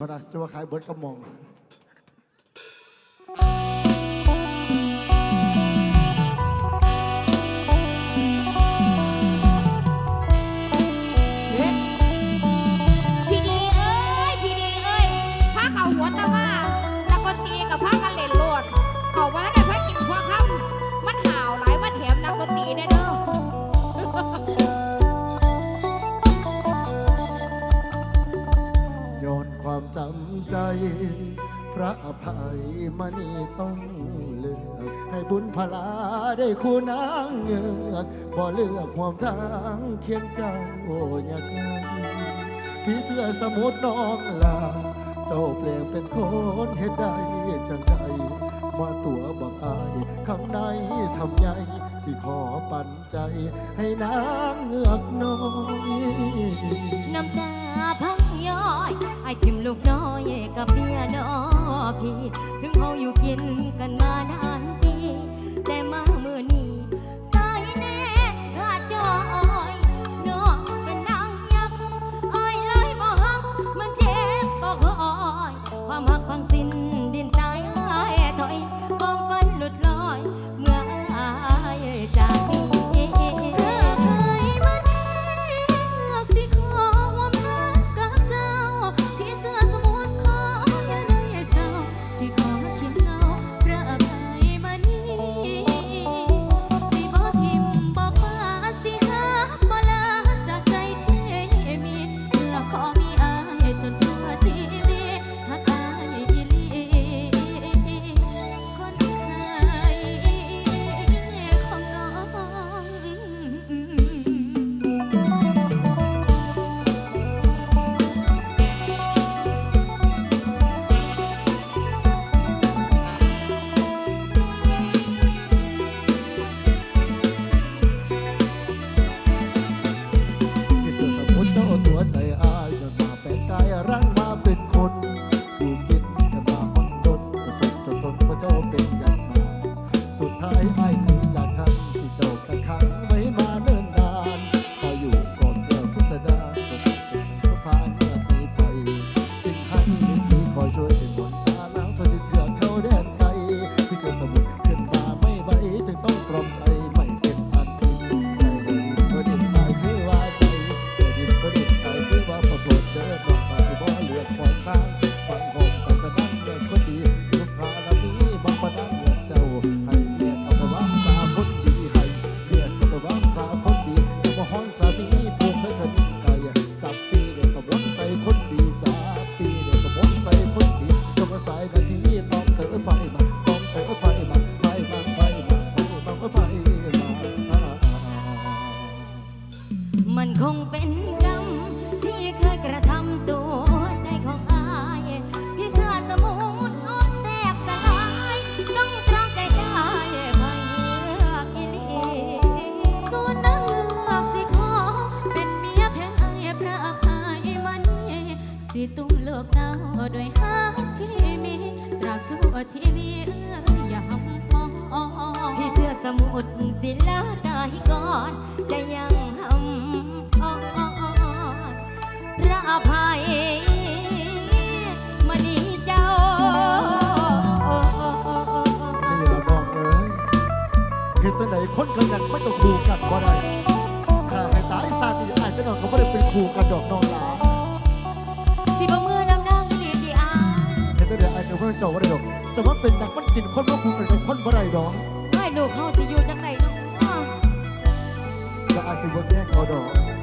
พระราชวคายเบิรดก็มง พระอภัยมณีต้องเลือก ให้บุญพลาได้คู่นางเงือกบ่เลือกความทางเคียงเจ้าอยากไงพี่เสื้อสมุดน้องลาเจ้าเปลี่ยนเป็นคนเห็นได้จังใจมาตัวบักอายข้างในทำใหญ่สิขอปันใจ ให้นางเงือกน้อยน้ำตาพัง้อยไอ้ทิมลูกน้อยกับเบียดอพี่ ถึงเขาอยู่กินกันมานานปีแต่มา ดอกให้ลูกเฮาสิอยู่จังไหเนาะก็อาจสิบ่แยกเอดอก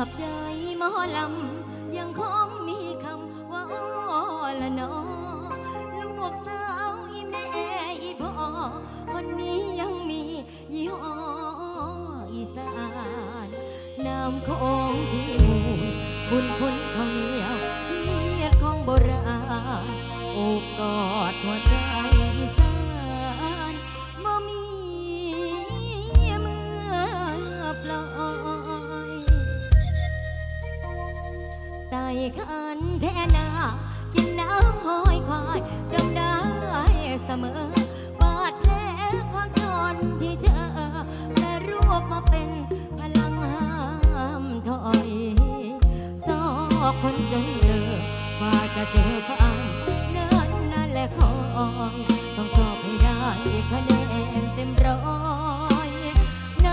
าบใจหมอลำ มอบาดแผลความจนที่เจอแปรรวบมาเป็นพลังห้ามถอยสอกคนจนเลิกกว่าจะเจอความเนิ่นนานและคอยต้องสอบให้ได้คะแนนเต็มร้อยใน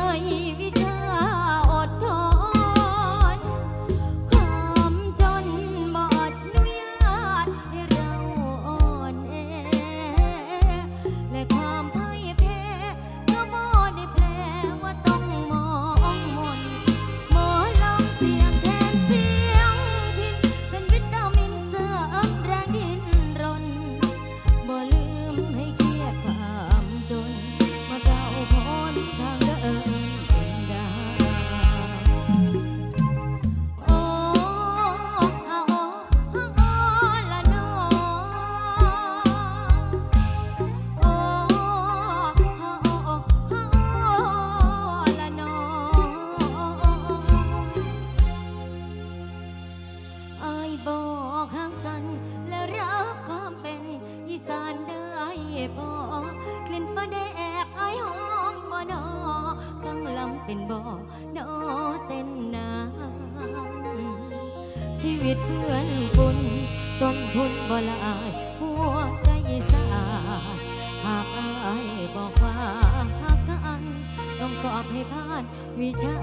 านวิชา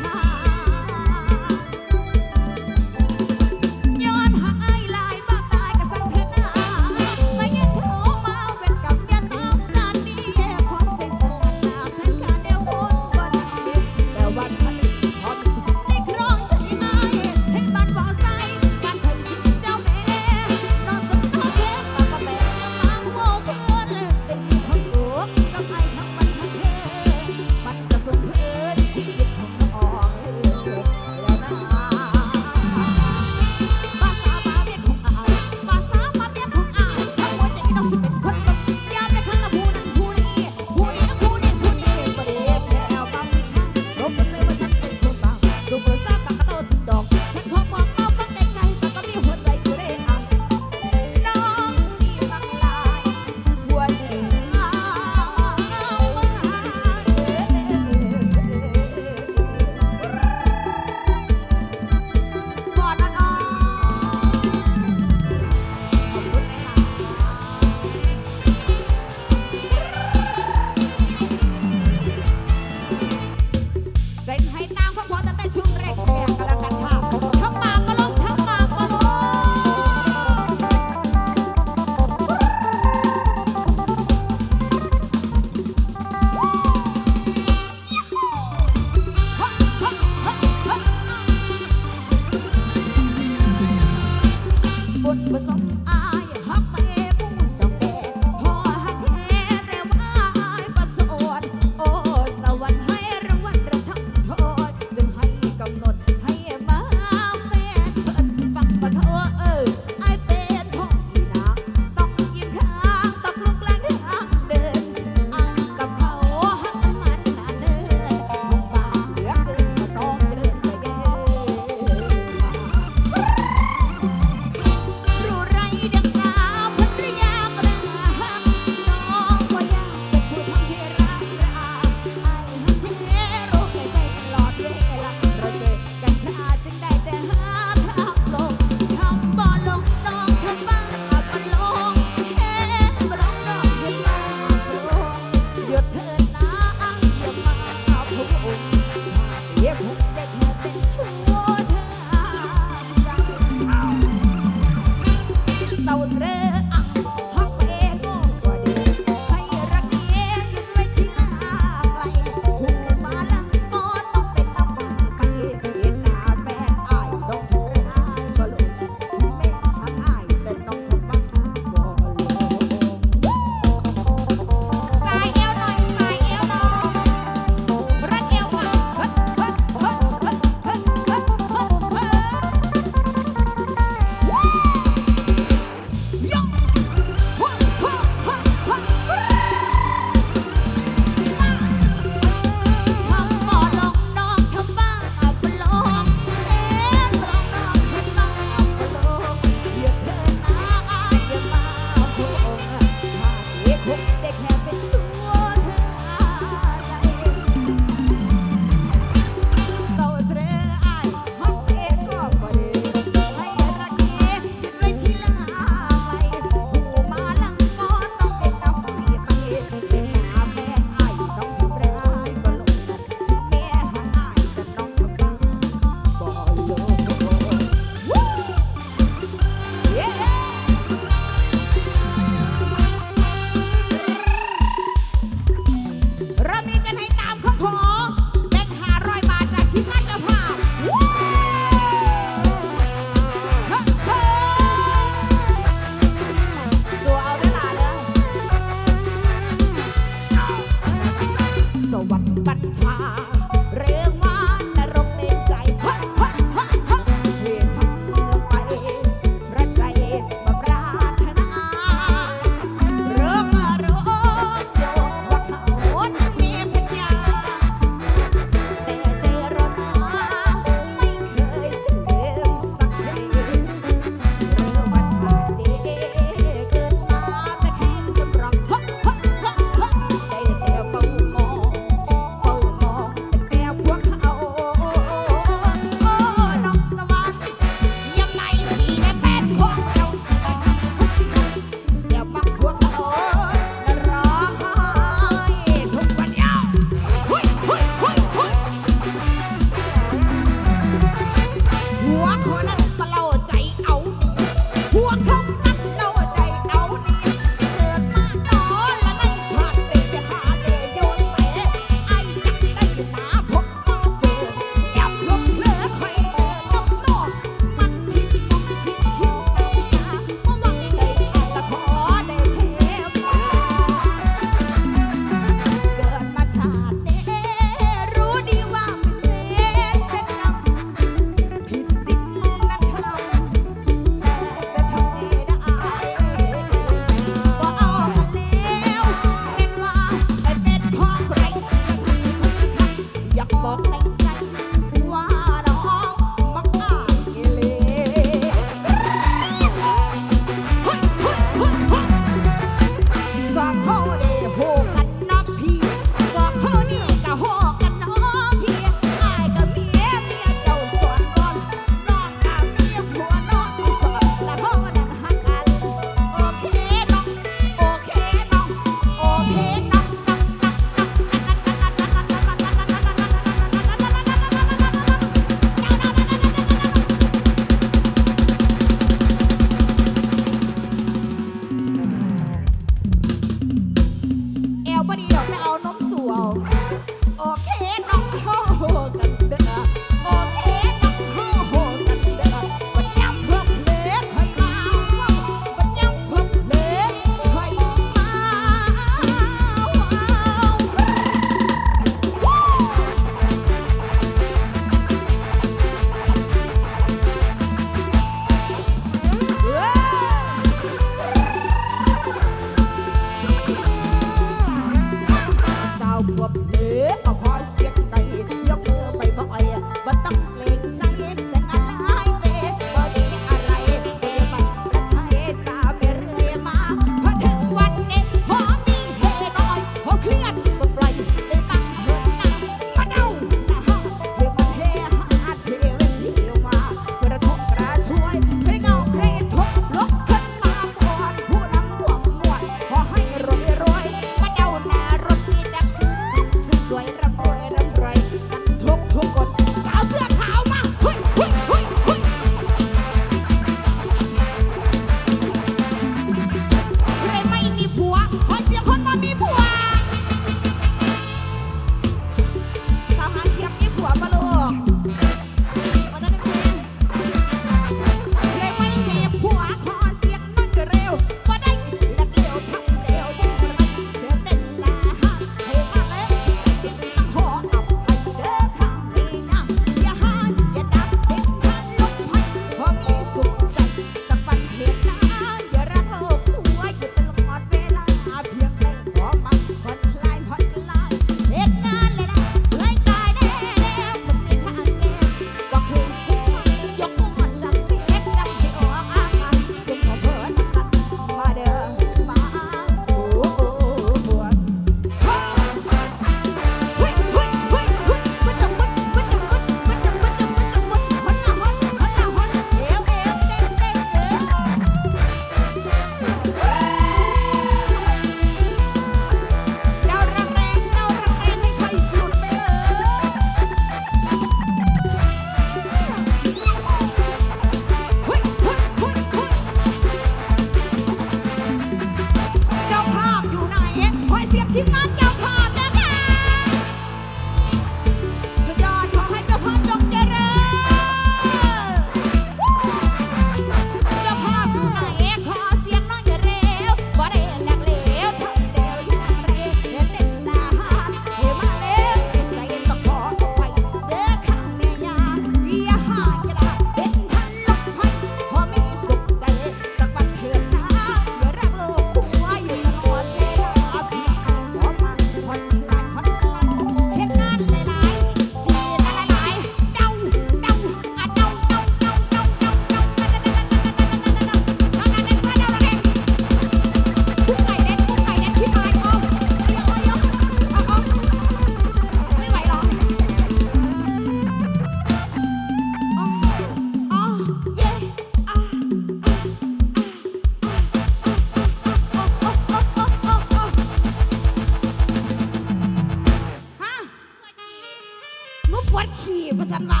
ดขี่ประสันวะ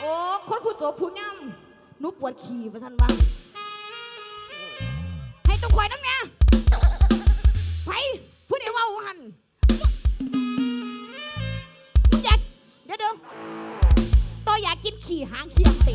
โอ้คนผู้โจผู้งามหนูปวดขี่ประสันวะให้ต้องคอยน้ำเนี่ยไปผู้ใดว่าหันมึงอยากเดี๋ยวดูตัวอยากกินขี่หางเคียงเตี